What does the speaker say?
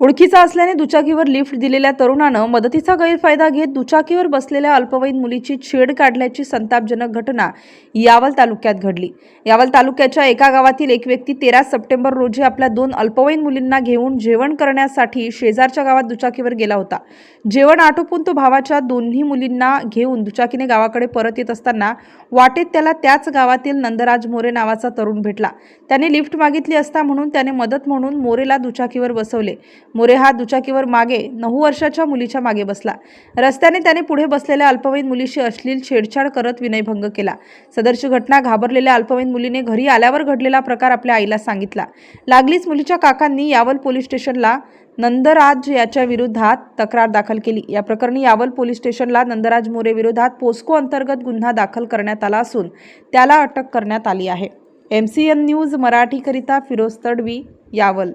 ओळखीचा असल्याने दुचाकीवर लिफ्ट दिलेल्या तरुणानं मदतीचा गैरफायदा घेत दुचाकीवर बसलेल्या अल्पवयीन मुलीची छेड काढल्याची संतापजनक घटना यावल तालुक्यात घडली. यावल तालुक्याच्या एका गावातील एक व्यक्ती तेरा सप्टेंबर रोजी आपल्या दोन अल्पवयीन मुलींना घेऊन जेवण करण्यासाठी शेजारच्या गावात दुचाकीवर गेला होता. जेवण आटोपून तो भावाच्या दोन्ही मुलींना घेऊन दुचाकीने गावाकडे परत येत असताना वाटेत त्याला त्याच गावातील नंदराज मोरे नावाचा तरुण भेटला. त्याने लिफ्ट मागितली असता म्हणून त्याने मदत म्हणून मोरेला दुचाकीवर बसवले. मोरे हा दुचाकीवर मागे नऊ वर्षाच्या मुलीच्या मागे बसला. रस्त्याने त्याने पुढे बसलेल्या अल्पवयीन मुलीशी अश्लील छेडछाड करत विनयभंग केला. सदरची घटना घाबरलेल्या अल्पवयीन मुलीने घरी आल्यावर घडलेला प्रकार आपल्या आईला सांगितला. लागलीच मुलीच्या काकांनी यावल पोलीस स्टेशनला नंदराज याच्या विरोधात तक्रार दाखल केली. या प्रकरणी यावल पोलीस स्टेशनला नंदराज मोरे विरोधात पोस्को अंतर्गत गुन्हा दाखल करण्यात आला असून त्याला अटक करण्यात आली आहे. एम सी एन न्यूज मराठीकरिता फिरोज तडवी यावल